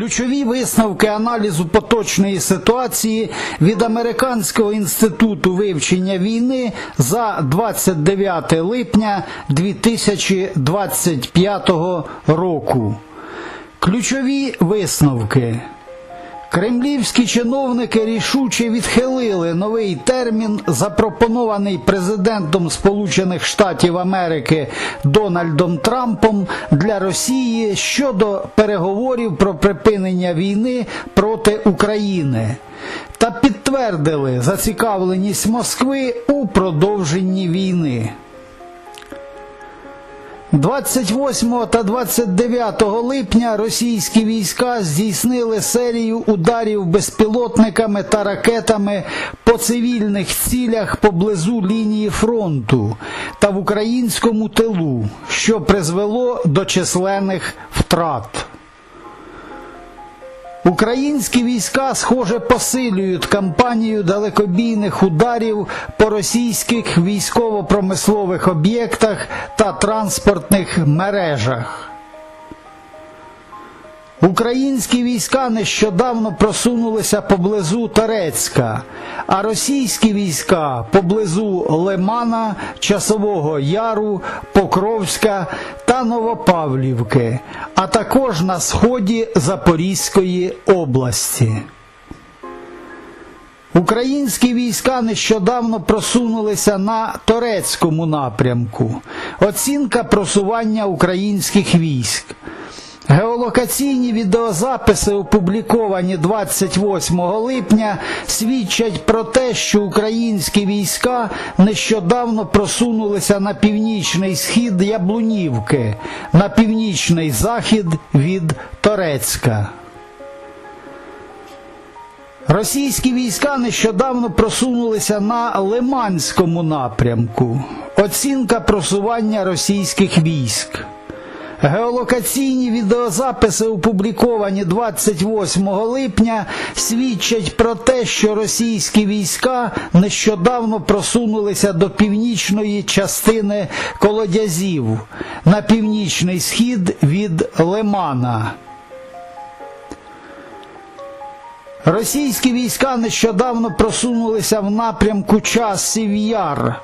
Ключові висновки аналізу поточної ситуації від Американського інституту вивчення війни за 29 липня 2025 року. Ключові висновки. Кремлівські чиновники рішуче відхилили новий термін, запропонований президентом Сполучених Штатів Америки Дональдом Трампом для Росії щодо переговорів про припинення війни проти України та підтвердили зацікавленість Москви у продовженні війни. 28 та 29 липня російські війська здійснили серію ударів безпілотниками та ракетами по цивільних цілях поблизу лінії фронту та в українському тилу, що призвело до численних втрат. Українські війська, схоже, посилюють кампанію далекобійних ударів по російських військово-промислових об'єктах та транспортних мережах. Українські війська нещодавно просунулися поблизу Торецька, а російські війська поблизу Лимана, Часового Яру, Покровська та Новопавлівки, а також на сході Запорізької області. Українські війська нещодавно просунулися на Торецькому напрямку. Оцінка просування українських військ. Геолокаційні відеозаписи, опубліковані 28 липня, свідчать про те, що українські війська нещодавно просунулися на північний схід Яблунівки, на північний захід від Торецька. Російські війська нещодавно просунулися на Лиманському напрямку. Оцінка просування російських військ. Геолокаційні відеозаписи, опубліковані 28 липня, свідчать про те, що російські війська нещодавно просунулися до північної частини колодязів на північний схід від Лимана. Російські війська нещодавно просунулися в напрямку часів Яр.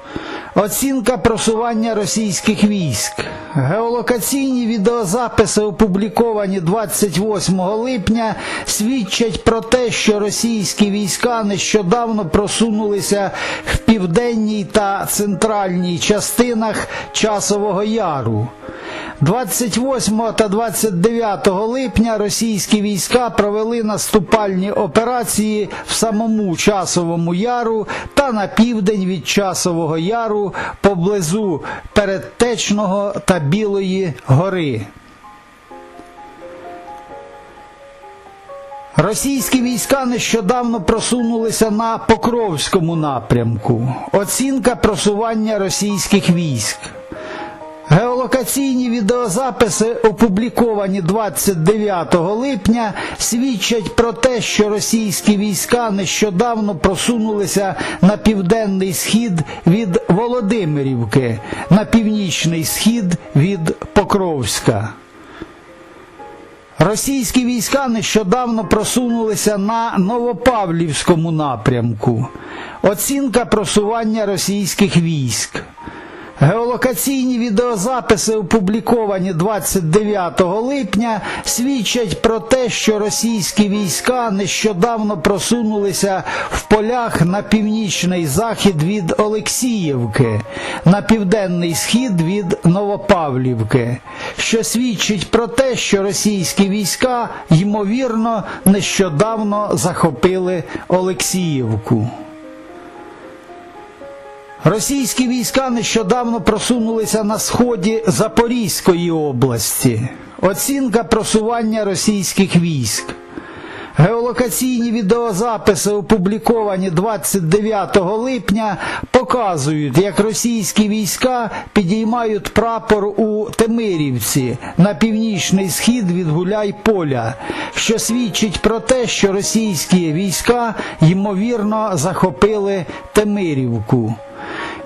Оцінка просування російських військ. Геолокаційні відеозаписи, опубліковані 28 липня, свідчать про те, що російські війська нещодавно просунулися в південній та центральній частинах Часового Яру. 28 та 29 липня російські війська провели наступальні операції в самому Часовому Яру та на південь від Часового Яру поблизу Передтечного та Білої гори. Російські війська нещодавно просунулися на Покровському напрямку. Оцінка просування російських військ. Геолокаційні відеозаписи, опубліковані 29 липня, свідчать про те, що російські війська нещодавно просунулися на південний схід від Володимирівки, на північний схід від Покровська. Російські війська нещодавно просунулися на Новопавлівському напрямку. Оцінка просування російських військ. Геолокаційні відеозаписи, опубліковані 29 липня, свідчать про те, що російські війська нещодавно просунулися в полях на північний захід від Олексіївки, на південний схід від Новопавлівки, що свідчить про те, що російські війська, ймовірно, нещодавно захопили Олексіївку. Російські війська нещодавно просунулися на сході Запорізької області. Оцінка просування російських військ. Геолокаційні відеозаписи, опубліковані 29 липня, показують, як російські війська підіймають прапор у Темирівці на північний схід від Гуляй-Поля, що свідчить про те, що російські війська ймовірно захопили Темирівку.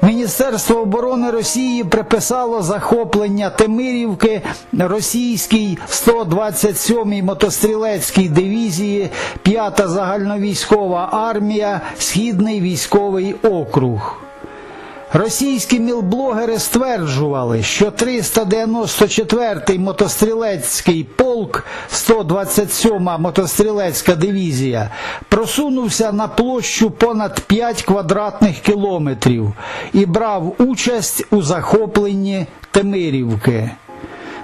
Міністерство оборони Росії приписало захоплення Темирівки російській 127-й мотострілецькій дивізії, 5-та загальновійськова армія, Східний військовий округ. Російські мілблогери стверджували, що 394-й мотострілецький полк, 127-ма мотострілецька дивізія, просунувся на площу понад 5 квадратних кілометрів і брав участь у захопленні Темирівки.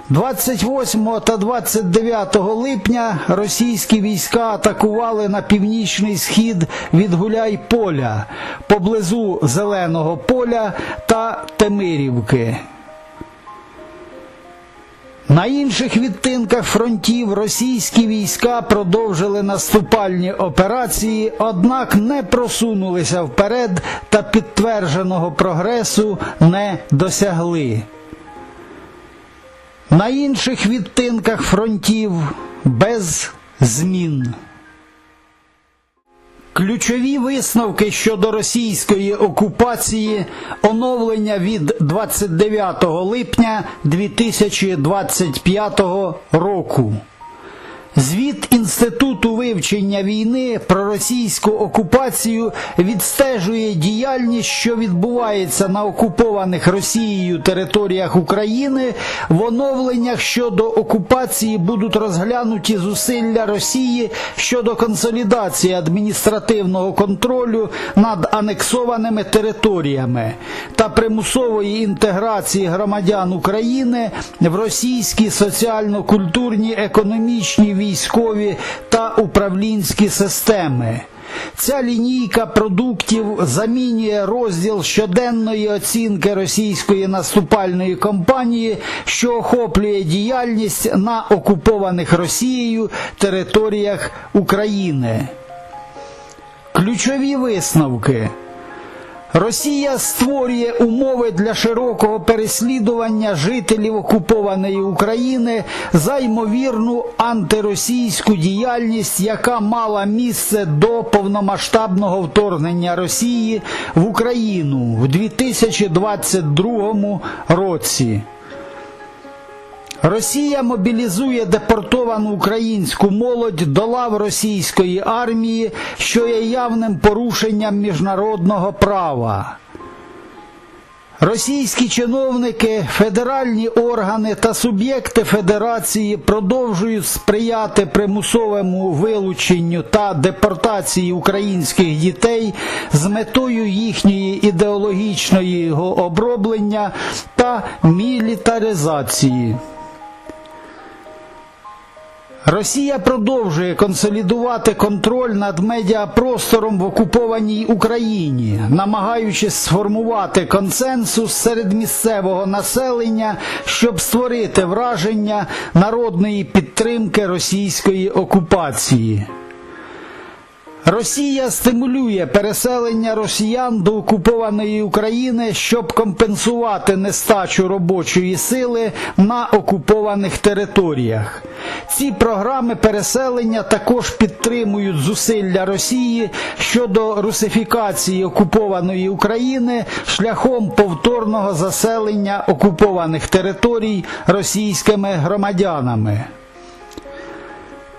28 та 29 липня російські війська атакували на північний схід від Гуляйполя поблизу Зеленого поля та Темирівки. На інших відтинках фронтів російські війська продовжили наступальні операції, однак не просунулися вперед та підтвердженого прогресу не досягли. На інших відтинках фронтів без змін. Ключові висновки щодо російської окупації оновлення від 29 липня 2025 року. Звіт Інституту вивчення війни про російську окупацію відстежує діяльність, що відбувається на окупованих Росією територіях України. В оновленнях щодо окупації будуть розглянуті зусилля Росії щодо консолідації адміністративного контролю над анексованими територіями та примусової інтеграції громадян України в російські соціально-культурні, економічні, військові та управлінські системи. Ця лінійка продуктів замінює розділ щоденної оцінки російської наступальної кампанії, що охоплює діяльність на окупованих Росією територіях України. Ключові висновки. Росія створює умови для широкого переслідування жителів окупованої України за ймовірну антиросійську діяльність, яка мала місце до повномасштабного вторгнення Росії в Україну в 2022 році. Росія мобілізує депортовану українську молодь до лав російської армії, що є явним порушенням міжнародного права. Російські чиновники, федеральні органи та суб'єкти федерації продовжують сприяти примусовому вилученню та депортації українських дітей з метою їхньої ідеологічної оброблення та мілітаризації. Росія продовжує консолідувати контроль над медіапростором в окупованій Україні, намагаючись сформувати консенсус серед місцевого населення, щоб створити враження народної підтримки російської окупації. Росія стимулює переселення росіян до окупованої України, щоб компенсувати нестачу робочої сили на окупованих територіях. Ці програми переселення також підтримують зусилля Росії щодо русифікації окупованої України шляхом повторного заселення окупованих територій російськими громадянами.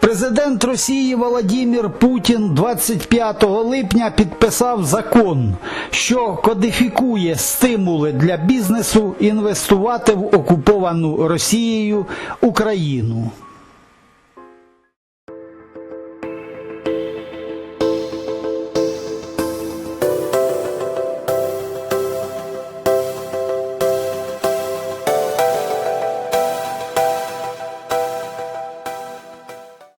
Президент Росії Володимир Путін 25 липня підписав закон, що кодифікує стимули для бізнесу інвестувати в окуповану Росією Україну.